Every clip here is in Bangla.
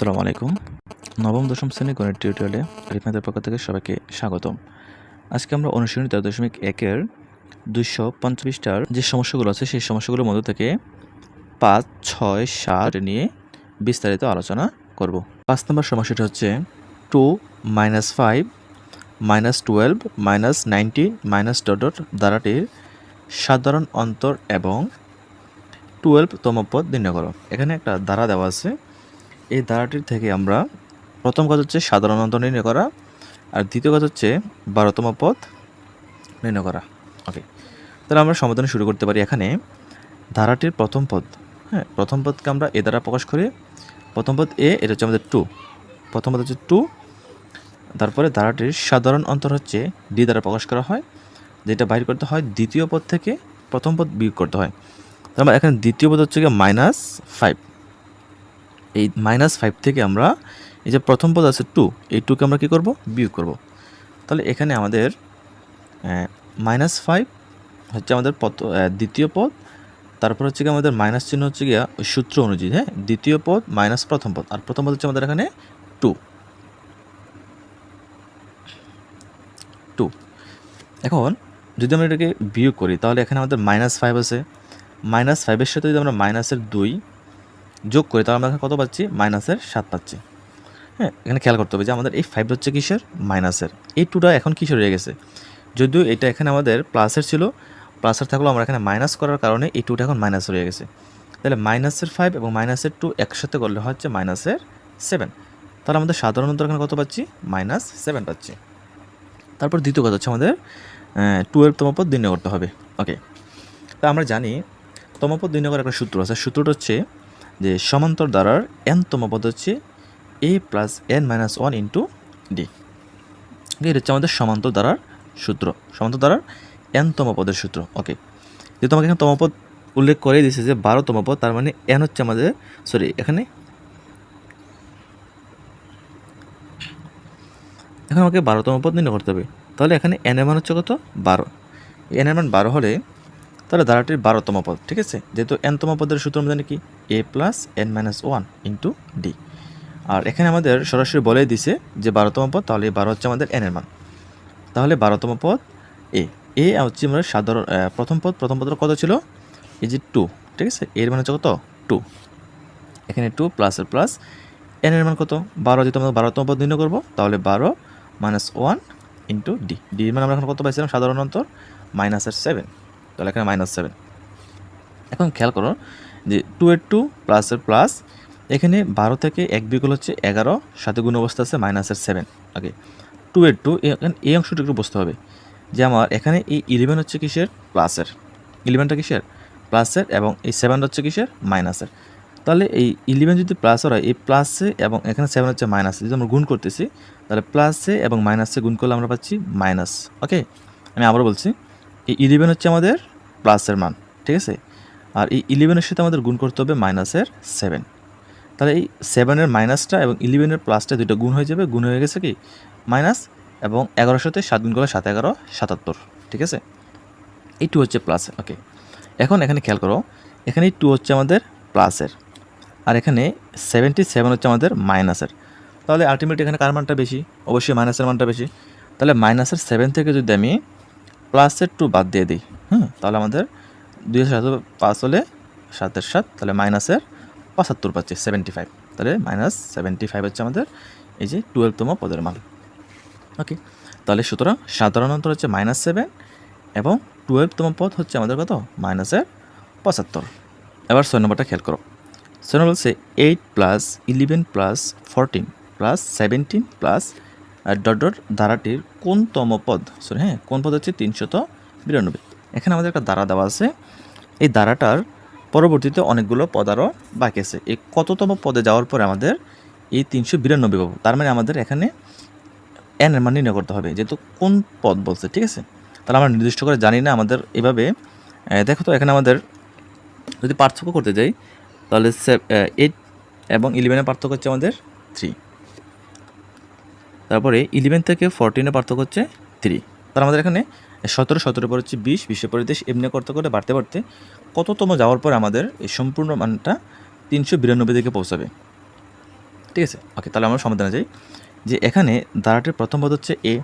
আসসালামু আলাইকুম। নবম, দশম শ্রেণি গণিত টিউটোরিয়ালে রিপনাদের পক্ষ থেকে সবাইকে স্বাগতম। আজকে আমরা অনুশীলনী তেরো দশমিক একের দুইশো পঞ্চবিশটার যে সমস্যাগুলো আছে, সেই সমস্যাগুলোর মধ্য থেকে পাঁচ, ছয়, সাত নিয়ে বিস্তারিত আলোচনা করব। পাঁচ নম্বর সমস্যাটা হচ্ছে two minus five minus twelve minus nineteen minus dot দ্বারাটির সাধারণ অন্তর এবং টুয়েলভতম পদ নির্ণয় করো। এখানে একটা দ্বারা দেওয়া আছে। এই ধারাটির থেকে আমরা প্রথম কাজ হচ্ছে সাধারণ অন্তর নির্ণয় করা, আর দ্বিতীয় কাজ হচ্ছে বারোতম পথ নির্ণয় করা। ওকে তাহলে আমরা সমাধান শুরু করতে পারি এখানে। ধারাটির প্রথম পদ হ্যাঁ প্রথম পদকে আমরা এ দ্বারা প্রকাশ করি। প্রথম পদ এ, এটা হচ্ছে আমাদের টু প্রথম পদ হচ্ছে টু তারপরে ধারাটির সাধারণ অন্তর হচ্ছে ডি দ্বারা প্রকাশ করা হয়, যেটা বাইর করতে হয় দ্বিতীয় পদ থেকে প্রথম পদ বিয়োগ করতে হয়। তার মানে এখানে দ্বিতীয় পদ হচ্ছে গিয়ে মাইনাস ফাইভ এই মাইনাস ফাইভ থেকে আমরা এই যে প্রথম পদ আছে টু এই টুকে আমরা কী করব? বিয়োগ করব। তাহলে এখানে আমাদের মাইনাস ফাইভ হচ্ছে আমাদের পদ দ্বিতীয় পদ। তারপর হচ্ছে কি আমাদের মাইনাস চিহ্ন হচ্ছে গিয়া সূত্র অনুযায়ী হ্যাঁ? দ্বিতীয় পদ মাইনাস প্রথম পদ। আর প্রথম পদ হচ্ছে আমাদের এখানে টু টু এখন যদি আমরা এটাকে বিয়োগ করি, তাহলে এখানে আমাদের মাইনাস ফাইভ আছে। মাইনাস ফাইভের সাথে যদি আমরা মাইনাসের দুই যোগ করি তাহলে আমরা কত পাচ্ছি? মাইনাসের সাত পাচ্ছি। হ্যাঁ এখানে খেয়াল করতে হবে যে আমাদের এই ফাইভ হচ্ছে কিসের? মাইনাসের। এই টুটা এখন কিসের রয়ে গেছে? যদিও এটা এখানে আমাদের প্লাসের ছিল, প্লাসের থাকলেও আমরা এখানে মাইনাস করার কারণে এই টুটা এখন মাইনাস রয়ে গেছে। তাহলে মাইনাসের ফাইভ এবং মাইনাসের টু একসাথে করলে হচ্ছে মাইনাসের সেভেন তাহলে আমাদের সাধারণত এখানে কত পাচ্ছি? মাইনাস সেভেন পাচ্ছি। তারপর দ্বিতীয় কথা হচ্ছে আমাদের টুয়েলভতম পদ নির্ণয় করতে হবে। ওকে তা আমরা জানি, তমপদ নির্ণয় করার একটা সূত্র আছে। সূত্রটা হচ্ছে যে সমান্তর দ্বারার এনতম পদ হচ্ছে a plus n minus one into d এটা হচ্ছে আমাদের সমান্তর দ্বারার সূত্র, সমান্তর দ্বারার এনতম পদের সূত্র। ওকে যেহেতু আমাকে এখানে তমপদ উল্লেখ করে দিয়েছে যে বারোতম পদ, তার মানে এন হচ্ছে আমাদের সরি এখানে এখন আমাকে বারোতম পদ নির্ণয় করতে হবে। তাহলে এখানে এন এর মান হচ্ছে কত? বারো। এন এর মান বারো হলে তাহলে ধারাটির বারোতম পদ, ঠিক আছে? যেহেতু এনতম পদের সূত্র আমরা জানি কি? A plus n minus one into d আর এখানে আমাদের সরাসরি বলেই দিছে যে বারোতম পদ, তাহলে বারো হচ্ছে আমাদের এন এর মান। তাহলে বারোতম পদ এ এ হচ্ছে আমরা সাধারণ প্রথম পদ, প্রথম পদের কত ছিল? এই যে টু ঠিক আছে? এর মান হচ্ছে কত? টু এখানে টু প্লাসের প্লাস এন এর মান কত? বারো, যেহেতু আমরা বারোতম পদ নির্ণয় করব, তাহলে বারো minus one into d d মান আমরা এখন কত পাইছিলাম? সাধারণ অন্তর মাইনাসের সেভেন তাহলে এখানে মাইনাস সেভেন এখন খেয়াল করো যে টু এর টু প্লাসের প্লাস এখানে বারো থেকে এক বিকল হচ্ছে এগারো, সাথে গুণ অবস্থা আছে মাইনাসের সেভেন ওকে টু এর টু এই অংশটা একটু বুঝতে হবে যে আমার এখানে এই ইলেভেন হচ্ছে কিসের? প্লাসের ইলেভেনটা কিসের? প্লাসের এবং এই সেভেন হচ্ছে কিসের? মাইনাসের তাহলে এই ইলেভেন যদি প্লাসের হয়, এই প্লাসে এবং এখানে সেভেন হচ্ছে মাইনাসে যদি আমরা গুণ করতেছি, তাহলে প্লাসে এবং মাইনাসে গুণ করলে আমরা পাচ্ছি মাইনাস ওকে আমি আবারও বলছি এই ইলেভেন হচ্ছে আমাদের প্লাসের মান, ঠিক আছে? আর এই ইলেভেনের সাথে আমাদের গুণ করতে হবে মাইনাসের সেভেন তাহলে এই সেভেনের মাইনাসটা এবং ইলেভেনের প্লাসটা দুটো গুণ হয়ে যাবে, গুণ হয়ে গেছে কি? মাইনাস এবং এগারোর সাথে সাত গুণ করলে সাত, এগারো, সাতাত্তর, ঠিক আছে? এই টু হচ্ছে প্লাস ওকে এখন এখানে খেয়াল করো, এখানে টু হচ্ছে আমাদের প্লাসের আর এখানে সেভেন্টি সেভেন হচ্ছে আমাদের মাইনাসের তাহলে আলটিমেটলি এখানে কার মানটা বেশি? অবশ্যই মাইনাসের মানটা বেশি। তাহলে মাইনাসের সেভেন থেকে যদি আমি প্লাসের টু বাদ দিয়ে দিই। হুম। তাহলে আমাদের দুই হাজার সাত পাঁচ হলে সাতের সাত তাহলে মাইনাসের পঁচাত্তর পাচ্ছি সেভেন্টি ফাইভ তাহলে মাইনাস সেভেন্টি ফাইভ হচ্ছে আমাদের এই যে টুয়েলভতম পদের মান। ওকে তাহলে সুতরাং সাধারণ অন্তর হচ্ছে মাইনাস সেভেন এবং টুয়েলভতম পদ হচ্ছে আমাদের কত? মাইনাসের পঁচাত্তর। এবার ছয় নম্বরটা খেয়াল করো। ছয় নম্বর বলছে eight plus eleven plus fourteen plus seventeen plus dot dot ধারাটির কোনতম পদ? সরি হ্যাঁ কোন পদ হচ্ছে তিনশত বিরানব্বই। এখানে আমাদের একটা দ্বারা দেওয়া আছে। এই দ্বারাটার পরবর্তীতে অনেকগুলো পদ আরও বাকি আছে। এই কততম পদে যাওয়ার পরে আমাদের এই তিনশো বিরানব্বই পাবো। তার মানে আমাদের এখানে এন এর মান নির্ণয় করতে হবে। যেহেতু কোন পদ বলছে, ঠিক আছে? তাহলে আমরা নির্দিষ্ট করে জানি না আমাদের এভাবে। দেখো তো, এখানে আমাদের যদি পার্থক্য করতে যাই, তাহলে এইট এবং ইলেভেনের পার্থক্য হচ্ছে আমাদের থ্রি তারপরে ইলেভেন থেকে ফোরটিনের পার্থক্য হচ্ছে থ্রি তার আমাদের এখানে সতেরো সতেরো পর হচ্ছে বিশ বিশের পরে দেশ, এমনি করতে করতে বাড়তে বাড়তে কততম যাওয়ার পর আমাদের এই সম্পূর্ণ মানটা তিনশো বিরানব্বই থেকে পৌঁছাবে। ঠিক আছে? ওকে তাহলে আমরা সমাধানে যাই। যে এখানে দ্বারাটির প্রথম পদ হচ্ছে এ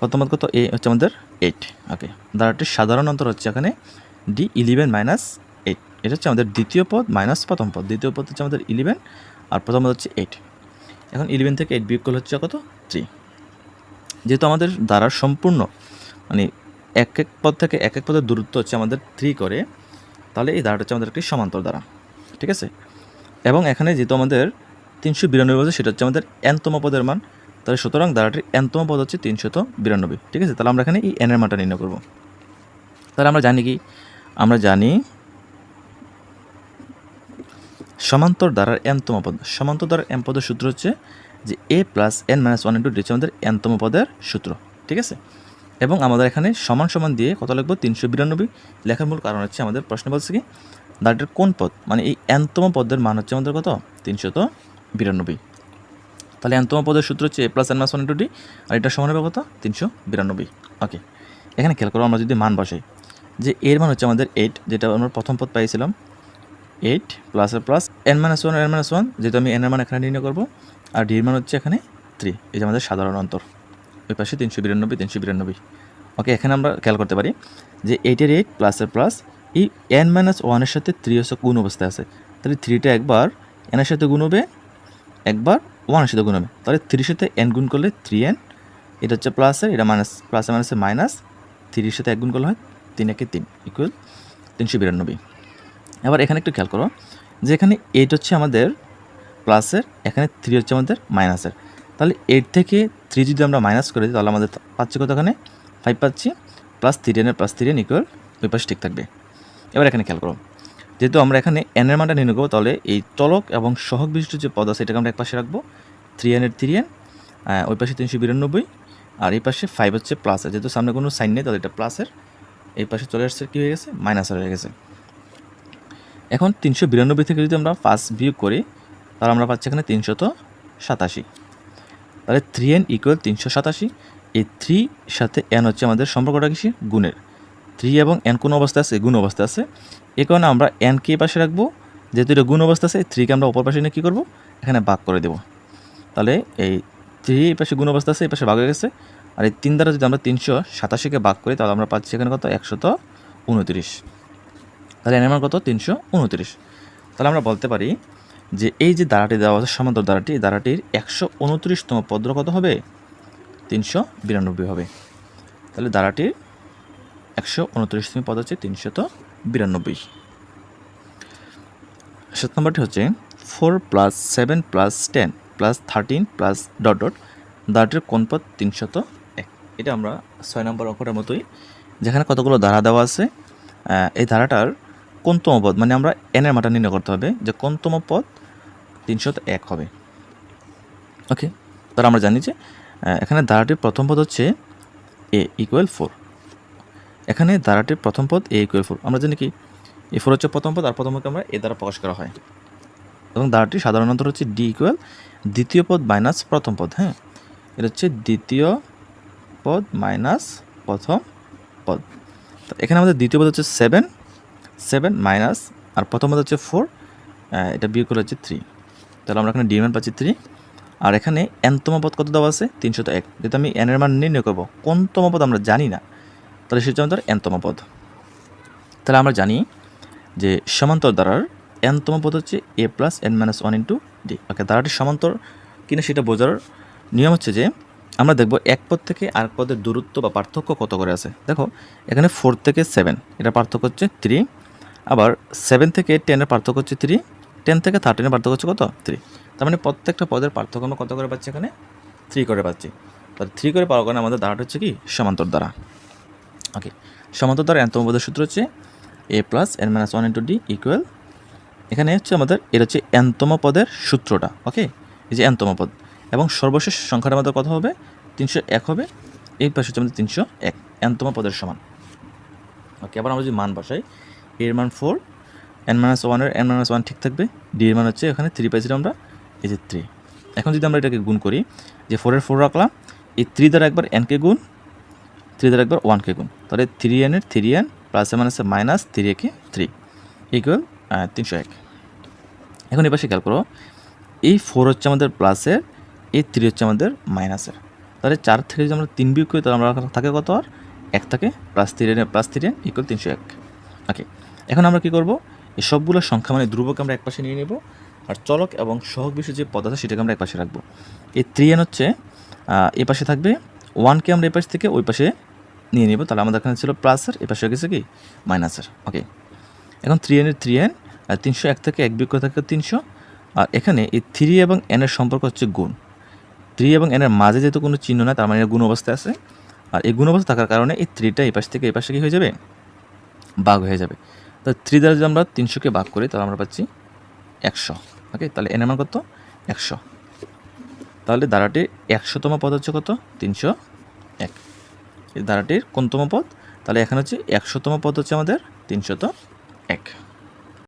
প্রথম পদ কত? এ হচ্ছে আমাদের এইট ওকে দ্বারাটির সাধারণ অন্তর হচ্ছে এখানে ডি ইলেভেন মাইনাস এইট এটা হচ্ছে আমাদের দ্বিতীয় পদ মাইনাস প্রথম পদ। দ্বিতীয় পদ হচ্ছে আমাদের ইলেভেন আর প্রথম পদ হচ্ছে এইট এখন ইলেভেন থেকে এইট বিয়োগ করলে হচ্ছে কত? থ্রি যেহেতু আমাদের দ্বারা সম্পূর্ণ মানে এক এক পদ থেকে এক এক পদের দূরত্ব হচ্ছে আমাদের থ্রি করে, তাহলে এই দ্বারাটা হচ্ছে আমাদের একটি সমান্তর দ্বারা, ঠিক আছে? এবং এখানে যেহেতু আমাদের তিনশো বিরানব্বই বলছে সেটা হচ্ছে আমাদের এনতম পদের মান, তাহলে সুতরাং দ্বারাটির এনতম পদ হচ্ছে তিনশত বিরানব্বই, ঠিক আছে? তাহলে আমরা এখানে এই এনের মানটা নির্ণয় করব। তাহলে আমরা জানি কি? আমরা জানি সমান্তর দ্বারার এনতম পদ। সমান্তর দ্বারার এম পদের সূত্র হচ্ছে যে a plus n minus one into d হচ্ছে আমাদের এনতম পদের সূত্র, ঠিক আছে? এবং আমাদের এখানে সমান সমান দিয়ে কত লিখব? তিনশো বিরানব্বই। লেখার মূল কারণ হচ্ছে আমাদের প্রশ্ন বলছে কি? দ্বারটির কোন পদ? মানে এই এনতম পদের মান হচ্ছে আমাদের কত? তিনশত বিরানব্বই। তাহলে এনতম পদের সূত্র হচ্ছে a plus n minus one into d আর এটা সমান হবে কত? তিনশো বিরানব্বই। ওকে, এখানে খেয়াল করো, আমরা যদি মান বসাই, যে এর মান হচ্ছে আমাদের এইট যেটা আমরা প্রথম পদ পাইছিলাম এইট প্লাসের plus n minus one n minus one যেহেতু আমি এনের মান এখানে নির্ণয় করব, আর ডির মান হচ্ছে এখানে থ্রি এই যে আমাদের সাধারণ অন্তর। ওই পাশে তিনশো বিরানব্বই তিনশো বিরানব্বই। ওকে এখানে আমরা খেয়াল করতে পারি যে এইটের এইট প্লাসের প্লাস এই এন মাইনাস ওয়ানের সাথে থ্রি হচ্ছে গুণ অবস্থায় আছে। তাহলে থ্রিটা একবার এনের সাথে গুণ হবে, একবার ওয়ানের সাথে গুণ হবে। তাহলে থ্রির সাথে এন গুণ করলে থ্রি এন এটা হচ্ছে প্লাসের এটা মাইনাস প্লাসে মাইনাসে মাইনাস থ্রির সাথে এক গুণ করলে হয় তিন একে তিন ইকুয়াল তিনশো বিরানব্বই। এবার এখানে একটু খেয়াল করো যে এখানে এইট হচ্ছে আমাদের প্লাসের এখানে থ্রি হচ্ছে আমাদের মাইনাসের তাহলে এইট থেকে থ্রি যদি আমরা মাইনাস করে দিই, তাহলে আমাদের পাচ্ছি কত এখানে? ফাইভ পাচ্ছি প্লাস থ্রি এনের প্লাস থ্রি এন ইকুয়াল ওই পাশে ঠিক থাকবে। এবার এখানে খেয়াল করো, যেহেতু আমরা এখানে এনের মানটা নির্ণয় করব তাহলে এই চলক এবং সহক বিশিষ্ট যে পদ আছে আমরা এক পাশে রাখব। থ্রি এনের থ্রি এন ওই পাশে তিনশো বিরানব্বই, আর এই পাশে ফাইভ হচ্ছে প্লাসের যেহেতু সামনে কোনো সাইন নেই, তাহলে এটা প্লাসের এই পাশে চলে আসছে, কী হয়ে গেছে? মাইনাসের হয়ে গেছে। এখন তিনশো বিরানব্বই থেকে যদি আমরা ফার্স্ট বিয়োগ করি, তাহলে আমরা পাচ্ছি এখানে তিনশত সাতাশি। তাহলে থ্রি এন ইকুয়াল তিনশো সাতাশি, এই থ্রি সাথে এন হচ্ছে আমাদের সম্পর্কটা কিসে গুণের। থ্রি এবং এন কোন অবস্থা আছে? গুণ অবস্থা আছে। এ কারণে আমরা এনকে এই পাশে রাখব। যেহেতু এটা গুণ অবস্থা আছে থ্রিকে আমরা অপর পাশে নিয়ে কী করব? এখানে ভাগ করে দেবো। তাহলে এই থ্রি এই পাশে গুণ অবস্থা আছে, এই পাশে ভাগ হয়ে গেছে। আর এই তিন দ্বারা যদি আমরা তিনশো সাতাশিকে ভাগ করি, তাহলে আমরা পাচ্ছি এখানে কত? একশত উনত্রিশ। তাহলে এন মান কত? তিনশো উনত্রিশ। তাহলে আমরা বলতে পারি যে এই যে দ্বারাটি দেওয়া আছে, সমান্তর দ্বারাটি এই দ্বারাটির একশো উনত্রিশতম পদ্র কত হবে? তিনশো বিরানব্বই হবে। তাহলে দ্বারাটির একশো উনত্রিশতম পদ হচ্ছে তিনশত বিরানব্বই। সাত নম্বরটি হচ্ছে four plus seven plus ten plus thirteen plus dot dot. দ্বারাটির কোন পদ? তিনশত এক। এটা আমরা ছয় নম্বর অঙ্কটার মতোই, যেখানে কতগুলো ধারা দেওয়া আছে এই ধারাটার কোনতম পদ? মানে আমরা এনের মাটা নির্ণয় করতে হবে যে কোনতম পদ তিনশত এক হবে। ওকে তাহলে আমরা জানি যে এখানে ধারাটির প্রথম পদ হচ্ছে এ ইকুয়াল ফোর এখানে ধারাটির প্রথম পদ এ ইকুয়াল ফোর আমরা জানি কি? এ ফোর হচ্ছে প্রথম পদ, আর প্রথম পদকে আমরা এ দ্বারা প্রকাশ করা হয়। এবং ধারাটি সাধারণত হচ্ছে ডি ইকুয়াল দ্বিতীয় পদ মাইনাস প্রথম পদ হ্যাঁ? এটা হচ্ছে দ্বিতীয় পদ মাইনাস প্রথম পদ। এখানে আমাদের দ্বিতীয় পদ হচ্ছে সেভেন সেভেন, মাইনাস, আর প্রথম পদ হচ্ছে ফোর এটা বিয়োগ করলে হচ্ছে থ্রি। তাহলে আমরা এখানে ডি মান পাচ্ছি থ্রি। আর এখানে এনতম পদ কত দেওয়া আছে? তিনশত এক। যেহেতু আমি এনের মান নির্ণয় করব কোনতম পদ আমরা জানি না, তাহলে সেটা আমাদের এনতম পদ। তাহলে আমরা জানি যে সমান্তর দ্বারার এনতম পদ হচ্ছে a plus n minus one into d. Okay, দ্বারাটি সমান্তর কিনা সেটা বোঝার নিয়ম হচ্ছে যে, আমরা দেখব এক পদ থেকে আরেক পদের দূরত্ব বা পার্থক্য কত করে আছে। দেখো, এখানে ফোর থেকে সেভেন এটা পার্থক্য হচ্ছে থ্রি আবার সেভেন থেকে টেনের পার্থক্য হচ্ছে থ্রি টেন থেকে থার্টিনের পার্থক্য হচ্ছে কত? থ্রি তার মানে প্রত্যেকটা পদের পার্থক্য আমরা কত করে পাচ্ছি এখানে? থ্রি করে পাচ্ছি। তাহলে থ্রি করে পাওয়ার কারণে আমাদের দ্বারাটা হচ্ছে কি? সমান্তর দ্বারা। ওকে সমান্তর দ্বারা এনতম পদের সূত্র হচ্ছে a plus n minus one into d equal এখানে হচ্ছে আমাদের এটা হচ্ছে এনতম পদের সূত্রটা। ওকে এই যে এনতম পদ। এবং সর্বশেষ সংখ্যাটা আমাদের কত হবে? তিনশো এক হবে। এই পাশে হচ্ছে আমাদের তিনশো এক। এনতম পদের সমান। ওকে আবার আমরা যদি মান বসাই এর মান ফোর এন মাইনাস ওয়ানের এন মাইনাস ওয়ান ঠিক থাকবে। ডি এর মান হচ্ছে এখানে থ্রি পাইছিলাম আমরা, এই যে থ্রি এখন যদি আমরা এটাকে গুণ করি, যে ফোরের ফোর রাখলাম, এই থ্রি দ্বারা একবার এনকে গুণ থ্রি দ্বারা একবার ওয়ানকে গুণ। তাহলে থ্রি এনের থ্রি এন প্লাস এ মাইনাসে মাইনাস থ্রি একে থ্রি ইকুয়াল তিনশো এক। এখন এবার সে খেয়াল করো, এই ফোর হচ্ছে আমাদের প্লাসের এই থ্রি হচ্ছে আমাদের মাইনাসের তাহলে চার থেকে যদি আমরা তিন বিয়োগ করি, তাহলে আমরা থাকে কত আর? এক থাকে plus three n plus three n equal তিনশো এক। ওকে এখন আমরা কী করব? এই সবগুলো সংখ্যা মানে ধ্রুবক আমরা একপাশে নিয়ে নেব আর চলক এবং সহক বিষয় যে পদ আছে সেটাকে আমরা একপাশে রাখব। এই থ্রি এন হচ্ছে এ পাশে থাকবে ওয়ানকে আমরা এ পাশ থেকে ওই পাশে নিয়ে নেব। তাহলে আমাদের এখানে ছিল প্লাসের এ পাশে গেছে কি? মাইনাসের ওকে এখন থ্রি এনের থ্রি এন আর তিনশো এক থেকে এক করে থাকে তিনশো। আর এখানে এই থ্রি এবং এনের সম্পর্ক হচ্ছে গুণ। থ্রি এবং এনের মাঝে যেহেতু কোনো চিহ্ন নাই, তার মানে এর গুণ অবস্থায় আছে। আর এই গুণ অবস্থা থাকার কারণে এই থ্রিটা এই পাশ থেকে এই পাশে কি হয়ে যাবে? বাঘ হয়ে যাবে। তো থ্রি দ্বারা যদি আমরা তিনশোকে ভাগ করি, তাহলে আমরা পাচ্ছি একশো। ওকে তাহলে এনের মান কত? একশো। তাহলে ধারাটির একশোতম পদ হচ্ছে কত? তিনশো এক। এই ধারাটির কোনতম পদ? তাহলে এখানে হচ্ছে একশোতম পদ হচ্ছে আমাদের তিনশত এক।